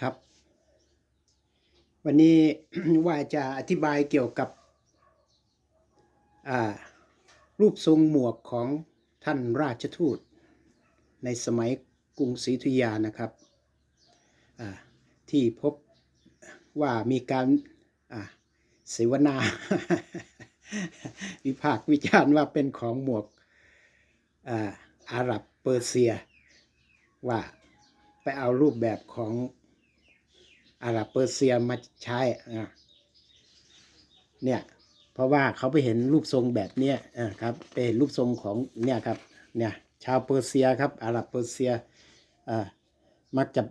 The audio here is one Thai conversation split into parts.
ครับ วันนี้ว่าจะอธิบายเกี่ยวกับรูปทรงหมวกของท่านราชทูต ในสมัยกรุงศรีอยุธยานะครับที่พบว่ามีการเสวนา วิพากษ์วิจารณ์ว่าเป็นของหมวกอาหรับเปอร์เซีย ว่าไปเอารูปแบบของ อาหรับเปอร์เซียมาใช้อะเนี่ยเพราะว่าเขาไปเห็นรูปทรงแบบเนี้ยอ่าครับไปเห็นรูปทรงของเนี่ยครับเนี่ยชาวเปอร์เซียครับอาหรับเปอร์เซียอ่ามักจะ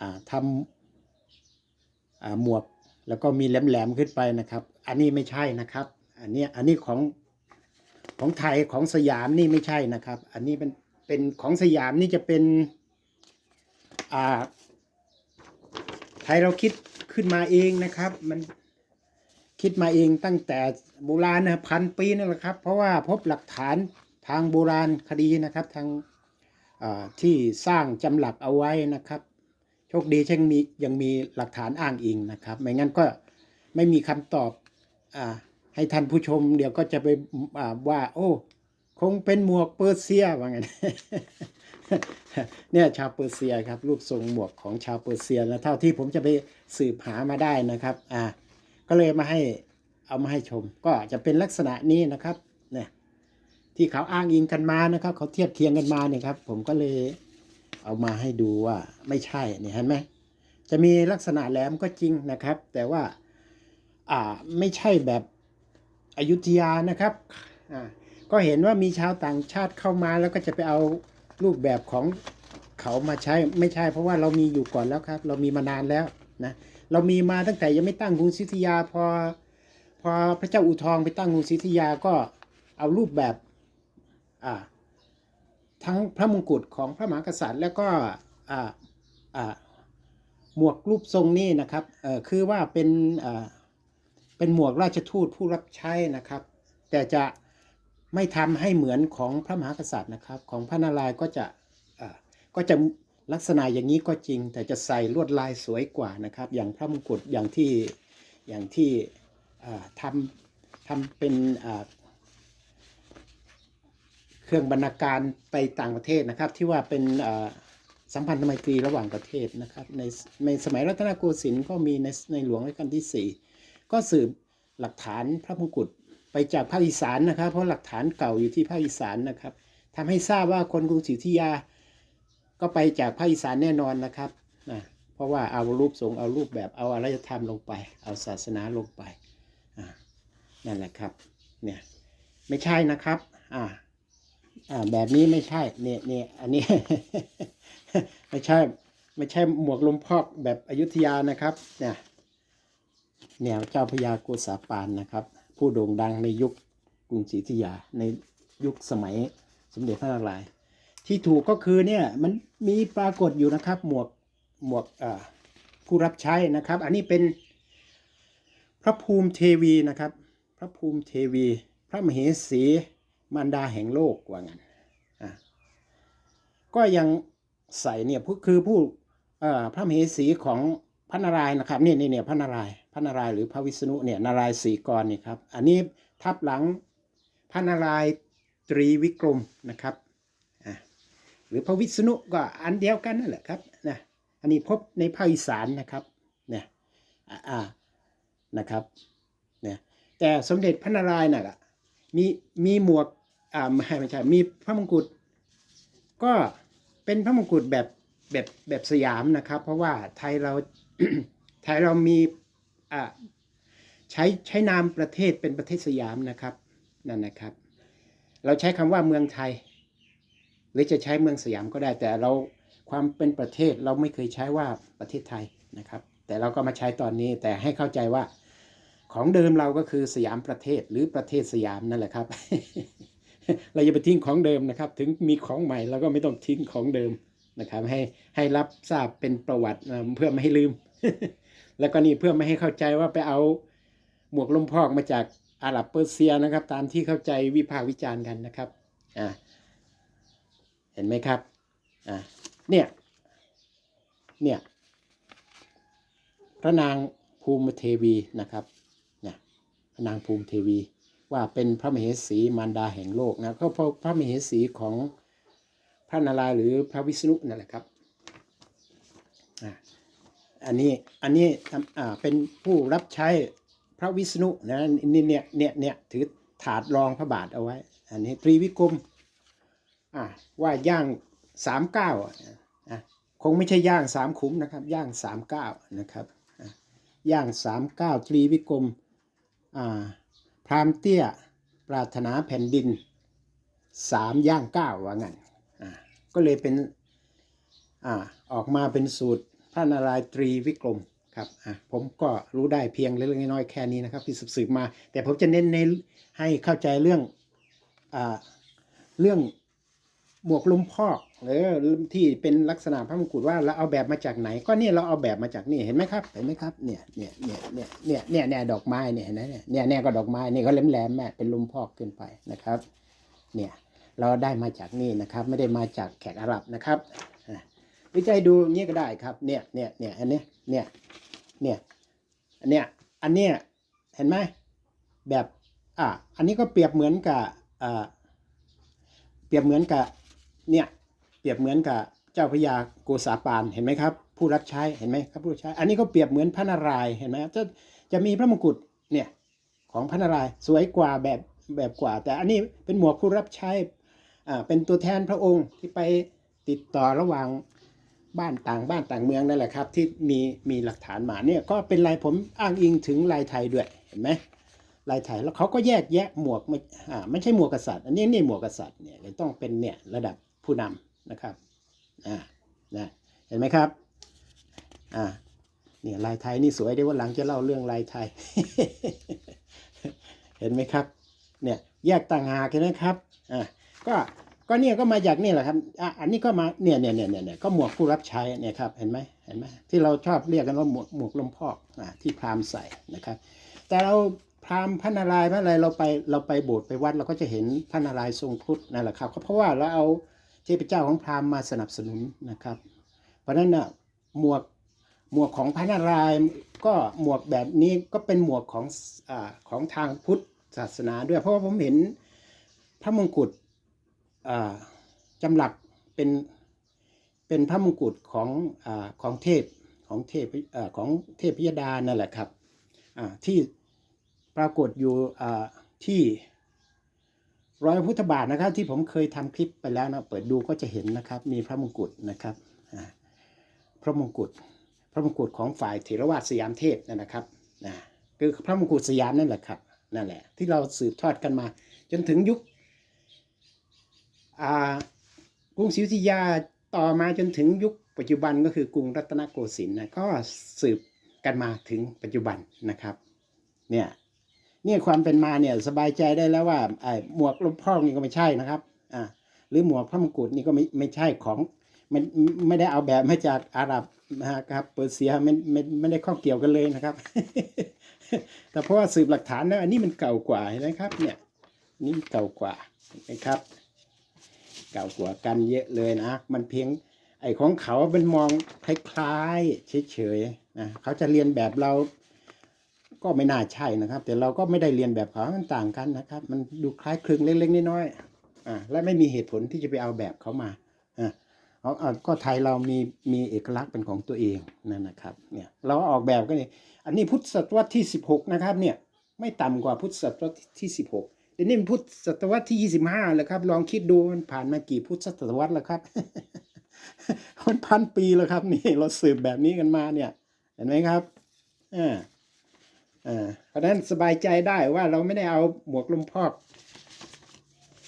อ่าทำอ่าหมวกแล้วก็มีแหลมๆขึ้นไปนะครับ อันนี้ไม่ใช่นะครับ อันนี้อันนี้ของของไทยของสยามนี่ไม่ใช่นะครับ อันนี้เป็นเป็นของสยามนี่จะเป็นอ่า ไทยเราคิดขึ้นมาเองนะครับ มันคิดมาเองตั้งแต่โบราณนะพันปีนั่นแหละครับ เพราะว่าพบหลักฐานทางโบราณคดีนะครับทางที่สร้างจำหลักเอาไว้นะครับ โชคดียังมียังมีหลักฐานอ้างอิงนะครับ ไม่งั้นก็ไม่มีคำตอบอให้ท่านผู้ชม เดี๋ยวก็จะไปว่า โอ้ คงเป็นหมวกเปอร์เซียว่างั้น เนี่ยชาวเปอร์เซียครับรูปทรงหมวกของชาวเปอร์เซียแล้วเท่าที่ผมจะไปสืบหามาได้นะครับอ่าก็เลยมาให้เอามาให้ชม ก็จะเป็นลักษณะนี้นะครับเนี่ยที่เขาอ้างอิงกันมานะครับ เขาเทียบเคียงกันมาเนี่ยครับ ผมก็เลยเอามาให้ดูว่าไม่ใช่เนี่ยเห็นไหมจะมีลักษณะแหลมก็จริงนะครับ แต่ว่าอ่าไม่ใช่แบบอยุธยานะครับอ่าก็เห็นว่ามีชาวต่างชาติเข้ามาแล้วก็จะไปเอา รูปแบบของเขามาใช้ไม่ใช่ เพราะว่าเรามีอยู่ก่อนแล้วครับ เรามีมานานแล้วนะเรามีมาตั้งแต่ยังไม่ตั้งกรุงศรีอยุธยาพอพอพระเจ้าอู่ทองไปตั้งกรุงศรีอยุธยาก็เอารูปแบบอ่าทั้งพระมงกุฎของพระมหากษัตริย์ แล้วก็อ่าอ่าหมวกรูปทรงนี่นะครับเอ่อคือว่าเป็นอ่าเป็นหมวกราชทูตผู้รับใช้นะครับ แต่จะ ไม่ทำให้เหมือนของพระมหากษัตริย์นะครับ ของพระนารายณ์ก็จะก็จะลักษณะอย่างนี้ก็จริง แต่จะใส่ลวดลายสวยกว่านะครับ อย่างพระมงกุฎอย่างที่อย่างที่ทำทำเป็นเครื่องบรรณาการไปต่างประเทศนะครับ ที่ว่าเป็นสัมพันธไมตรีระหว่างประเทศนะครับในในสมัยรัตนโกสินทร์ก็มีในในหลวงรัชกาลที่สี่ก็สืบหลักฐานพระมงกุฎ ไปจากภาคอีสานนะครับ เพราะหลักฐานเก่าอยู่ที่ภาคอีสานนะครับทำให้ทราบว่าคนกรุงศรีอยุธยา ก็ไปจากภาคอีสานแน่นอนนะครับนะเพราะว่าเอารูปทรงเอารูปแบบเอาอารยธรรมลงไป เอาศาสนาลงไปนั่นแหละครับเนี่ยไม่ใช่นะครับอ่าอ่าแบบนี้ไม่ใช่เนี่ยเนี่ยอันนี้ ไม่ใช่ไม่ใช่หมวกลมพอกแบบอยุธยานะครับเนี่ยแนวเจ้าพญาโกษาปานนะครับ ผู้โด่งดังในยุคกรุงศรีอยุธยาในยุคสมัยสมเด็จพระนารายณ์ที่ถูกก็คือเนี่ยมันมีปรากฏอยู่นะครับหมวกหมวกผู้รับใช้นะครับ อันนี้เป็นพระภูมิเทวีนะครับ พระภูมิเทวี พระมเหสีมารดาแห่งโลกว่างั้นก็ยังใส่เนี่ยคือผู้พระมเหสีของ ระนารายณ์นะครับนี่นี่เนี่ยพระนารายณ์พระนารายณ์หรือพระวิษณุเนี่ยนารายณ์สีกรนี่ครับอันนี้ทับหลังพระนารายณ์ตรีวิกรมนะครับหรือพระวิษณุก็อันเดียวกันนั่นแหละครับนะอันนี้พบในภาคอีสานนะครับเนี่ยอ่านะครับเนี่ยแต่สมเด็จพระนารายณ์น่ะมีมีหมวกอ่าไม่ใช่มีพระมงกุฎก็เป็นพระมงกุฎแบบ แบบแบบสยามนะครับ เพราะว่าไทยเราไทยเรามีใช้ใช้นามประเทศเป็นประเทศสยามนะครับนั่นนะครับ เราใช้คำว่าเมืองไทย หรือจะใช้เมืองสยามก็ได้ แต่เราความเป็นประเทศเราไม่เคยใช้ว่าประเทศไทยนะครับ แต่เราก็มาใช้ตอนนี้แต่ให้เข้าใจว่าของเดิมเราก็คือสยามประเทศหรือประเทศสยามนั่นแหละครับ เราอย่าไปทิ้งของเดิมนะครับ ถึงมีของใหม่เราก็ไม่ต้องทิ้งของเดิม นะครับให้ให้รับทราบเป็นประวัติเพื่อไม่ให้ลืม แล้วก็นี่เพื่อไม่ให้เข้าใจว่าไปเอาหมวกลมพอกมาจากอาหรับเปอร์เซียนะครับ ตามที่เข้าใจวิพากษ์วิจารณ์กันนะครับอ่าเห็นไหมครับอ่าเนี่ยเนี่ยพระนางภูมิเทวีนะครับเนี่ยพระนางภูมิเทวีว่าเป็นพระมเหสีมารดาแห่งโลกนะก็เพราะพระมเหสีของ พระนารายณ์หรือพระวิษณุนั่นแหละครับอันนี้อันนี้เป็นผู้รับใช้พระวิษณุนะนี่เนี่ยเนี่ยเนี่ยถือถาดรองพระบาทเอาไว้ อันนี้ตรีวิกรมว่าย่างสามเก้าคงไม่ใช่ย่างสามขุมนะครับ ย่างสามเก้านะครับย่างสามเก้าตรีวิกรมพรามเตี้ย ปรารถนาแผ่นดินสามย่างเก้าว่างั้น ก็เลยเป็นอ่าออกมาเป็นสูตรพระนารายณ์ตรีวิกรมครับอะผมก็รู้ได้เพียงเล็กน้อยแค่นี้นะครับที่สืบมา แต่ผมจะเน้นในให้เข้าใจเรื่องอ่าเรื่องหมวกลมพอกหรือที่เป็นลักษณะพระมงกุฎว่าเราเอาแบบมาจากไหน ก็เนี่ยเราเอาแบบมาจากนี่เห็นไหมครับเห็นไหมครับเนี่ยเนี่ยเนี่ยเนี่ยเนี่ยเนี่ยเนี่ยดอกไม้เนี่ยเห็นไหมเนี่ยเนี่ยก็ดอกไม้นี่ก็แหลมแหลมแม่เป็นลมพอกขึ้นไปนะครับ เนี่ย เราได้มาจากนี่นะครับ ไม่ได้มาจากแขกอาหรับนะครับวิจัยดูอย่างนี้ก็ได้ครับ เนี่ยเนี่ยเนี่ยอันนี้เนี่ยเนี่ยอันเนี้ยอันเนี้ยเห็นไหมแบบอะอันนี้ก็เปรียบเหมือนกับอ่าเปรียบเหมือนกับเนี่ยเปรียบเหมือนกับเจ้าพระยาโกษาปานเห็นไหมครับ ผู้รับใช้เห็นไหมครับผู้รับใช้ อันนี้ก็เปรียบเหมือนพระนารายเห็นไหมครับจะจะมีพระมงกุฎเนี่ยของพระนารายสวยกว่าแบบแบบกว่า แต่อันนี้เป็นหมวกผู้รับใช้ เป็นตัวแทนพระองค์ที่ไปติดต่อระหว่างบ้านต่างบ้านต่างเมืองนั่นแหละครับ ที่มีมีหลักฐานมาเนี่ยก็เป็นลายผมอ้างอิงถึงลายไทยด้วยเห็นไหมลายไทยแล้วเขาก็แยกแยะหมวกไม่อ่าไม่ใช่หมวกกษัตริย์อันนี้นี่หมวกกษัตริย์เนี่ยต้องเป็นเนี่ยระดับผู้นำนะครับอ่านะเห็นไหมครับอ่าเนี่ยลายไทยนี่สวยเดี๋ยววันหลังจะเล่าเรื่องลายไทย เห็นไหมครับเนี่ยแยกต่างหากเห็นไหมครับอ่า ก็ก็เนี่ยก็มาจากนี่แหละครับอะอันนี้ก็มาเนี่ยเนี่ยเนี่ยเนี่ยเนี่ยก็หมวกผู้รับใช้เนี่ยครับเห็นไหมเห็นไหมที่เราชอบเรียกกันว่าหมวกหมวกลมพอกอ่าที่พราหมณ์ใส่นะครับ แต่เราพราหมณ์พระนารายณ์พระอะไรเราไปเราไปโบสถ์ไปวัดเราก็จะเห็นพระนารายณ์ทรงครุฑนั่นแหละครับเพราะว่าเราเอาเทพเจ้าของพราหมณ์มาสนับสนุนนะครับ เพราะฉะนั้นน่ะหมวกหมวกของพระนารายณ์ก็หมวกแบบนี้ก็เป็นหมวกของอาของทางพุทธศาสนาด้วย เพราะว่าผมเห็นพระมงกุฎ จำหลักเป็นเป็นพระมงกุฎของอของเทพของเทพอของเทพยดานั่นแหละครับที่ปรากฏอยู่ที่รอยพุทธบาทนะครับ ที่ผมเคยทำคลิปไปแล้วนะเปิดดูก็จะเห็นนะครับ มีพระมงกุฎนะครับพระมงกุฎพระมงกุฎของฝ่ายเถรวาทสยามเทพนั่นนะครับนะคือพระมงกุฎสยามนั่นแหละครับนั่นแหละ ที่เราสืบทอดกันมา จนถึงยุค กรุงศรีอยุธยาต่อมาจนถึงยุคปัจจุบันก็คือกรุงรัตนโกสินทร์นะก็สืบกันมาถึงปัจจุบันนะครับเนี่ยเนี่ยความเป็นมาเนี่ยสบายใจได้แล้วว่าไอ้หมวกลมพอกนี่ก็ไม่ใช่นะครับอ่าหรือหมวกพระมงกุฎนี่ก็ไม่ไม่ใช่ของมันไม่ได้เอาแบบมาจากอาหรับนะครับเปอร์เซียไม่ไม่ไม่ได้ข้องเกี่ยวกันเลยนะครับ แต่เพราะว่าสืบหลักฐานแล้วอันนี้มันเก่ากว่าเห็นไหมครับเนี่ยนี่เก่ากว่านไหมครับ เก่ากว่ากันเยอะเลยนะ มันเพียงไอของเขาเป็นมองคล้ายๆเฉยๆนะเขาจะเรียนแบบเราก็ไม่น่าใช่นะครับ แต่เราก็ไม่ได้เรียนแบบเขามันต่างกันนะครับ มันดูคล้ายคลึงเล็กๆน้อยๆอ่าและไม่มีเหตุผลที่จะไปเอาแบบเขามาอ่าเอาเอาก็ไทยเรามีมีเอกลักษณ์เป็นของตัวเองนั่นนะครับเนี่ยเราออกแบบก็นี่อันนี้พุทธศตวรรษที่สิบหกนะครับเนี่ยไม่ต่ำกว่าพุทธศตวรรษที่สิบหก เดี๋ยวนี้มันพุทธศตวรรษที่ยี่สิบห้าแล้วครับ ลองคิดดูมันผ่านมากี่พุทธศตวรรษแล้วครับมันพันปีแล้วครับ นี่เราสืบแบบนี้กันมาเนี่ย เห็นไหมครับอ่าอ่าเพราะฉะนั้นสบายใจได้ว่าเราไม่ได้เอาหมวกลมพอก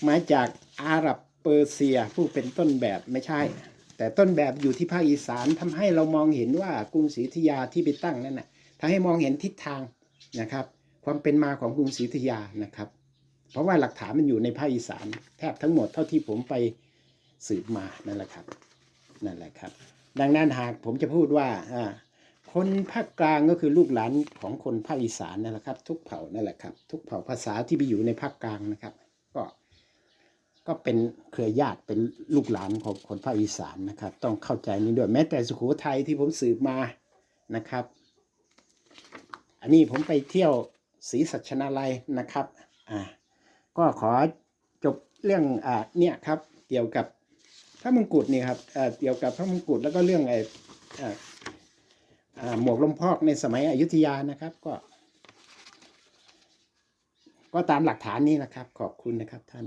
มาจากอาหรับเปอร์เซียผู้เป็นต้นแบบไม่ใช่ แต่ต้นแบบอยู่ที่ภาคอีสานทำให้เรามองเห็นว่ากรุงศรีอยุธยาที่ไปตั้งนั่นน่ะทำให้มองเห็นทิศทางนะครับ ความเป็นมาของกรุงศรีอยุธยานะครับ เพราะว่าหลักฐานมันอยู่ในภาคอีสานแทบทั้งหมดเท่าที่ผมไปสืบมานั่นแหละครับนั่นแหละครับ ดังนั้นหากผมจะพูดว่าคนภาคกลางก็คือลูกหลานของคนภาคอีสานนั่นแหละครับ ทุกเผ่านั่นแหละครับ ทุกเผ่าภาษาที่ไปอยู่ในภาคกลางนะครับ ก็ก็เป็นเครือญาติเป็นลูกหลานของคนภาคอีสานนะครับ ต้องเข้าใจนี้ด้วยแม้แต่สุโขทัยที่ผมสืบมานะครับ อันนี้ผมไปเที่ยวศรีสัชนาลัยนะครับ อ่า ก็ขอจบเรื่องอ่าเนี่ยครับ เกี่ยวกับพระมงกุฎนี่ครับเอ่อเกี่ยวกับพระมงกุฎแล้วก็เรื่องไอ้อ่าอ่าหมวกลมพอกในสมัยอยุธยานะครับ ก็ ก็ตามหลักฐานนี้นะครับ ขอบคุณนะครับท่าน